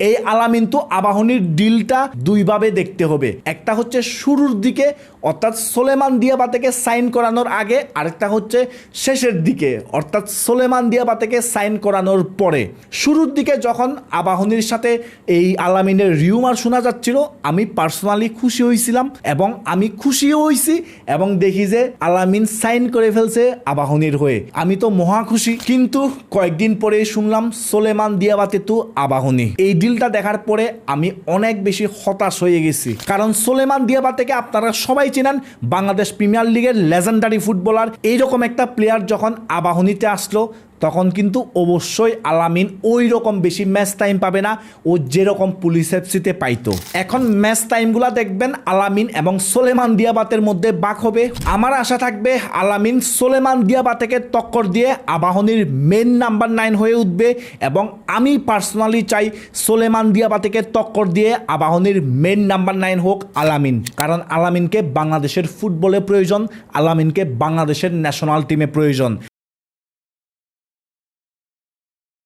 এই আলামিন তো আবাহনীর ডিলটা দুইভাবে দেখতে হবে। একটা হচ্ছে শুরুর দিকে, অর্থাৎ সোলেমান দিয়াবাতেকে সাইন করানোর আগে, আরেকটা হচ্ছে শেষের দিকে, অর্থাৎ সোলেমান দিয়াবাতেকে সাইন করানোর পরে। শুরুর দিকে যখন আবাহনীর সাথে এই আলামিনের রিউমার শোনা যাচ্ছিল, আমি পার্সোনালি খুশি হয়েছিলাম এবং আমি খুশিও হয়েছি এবং দেখি যে আলামিন সাইন করে ফেলছে আবাহনীর হয়ে। আমি তো মহা খুশি। কিন্তু কয়েকদিন পরে শুনলাম সোলেমান দিয়াবাতে তো আবাহনী। এই ডিলটা দেখার পরে আমি অনেক বেশি হতাশ হয়ে গেছি। কারণ সোলেমান দিয়াবা থেকে আপনারা সবাই চেনেন, বাংলাদেশ প্রিমিয়ার লিগের লেজেন্ডারি ফুটবলার এইরকম একটা প্লেয়ার যখন আবাহনীতে আসলো তখন কিন্তু অবশ্যই আলামিন ওই রকম বেশি ম্যাচ টাইম পাবে না, ও যেরকম পুলিশ এফসিতে পাইতো। এখন ম্যাচ টাইমগুলো দেখবেন আলামিন এবং সোলেমান দিয়াবাতের মধ্যে বাক হবে। আমার আশা থাকবে আলামিন সোলেমান দিয়াবাতেকে টক্কর দিয়ে আবাহনীর মেন নাম্বার নাইন হয়ে উঠবে এবং আমি পার্সোনালি চাই সোলেমান দিয়াবাতেকে টক্কর দিয়ে আবাহনীর মেন নাম্বার নাইন হোক আলামিন। কারণ আলামিনকে বাংলাদেশের ফুটবলে প্রয়োজন, আলামিনকে বাংলাদেশের ন্যাশনাল টিমে প্রয়োজন।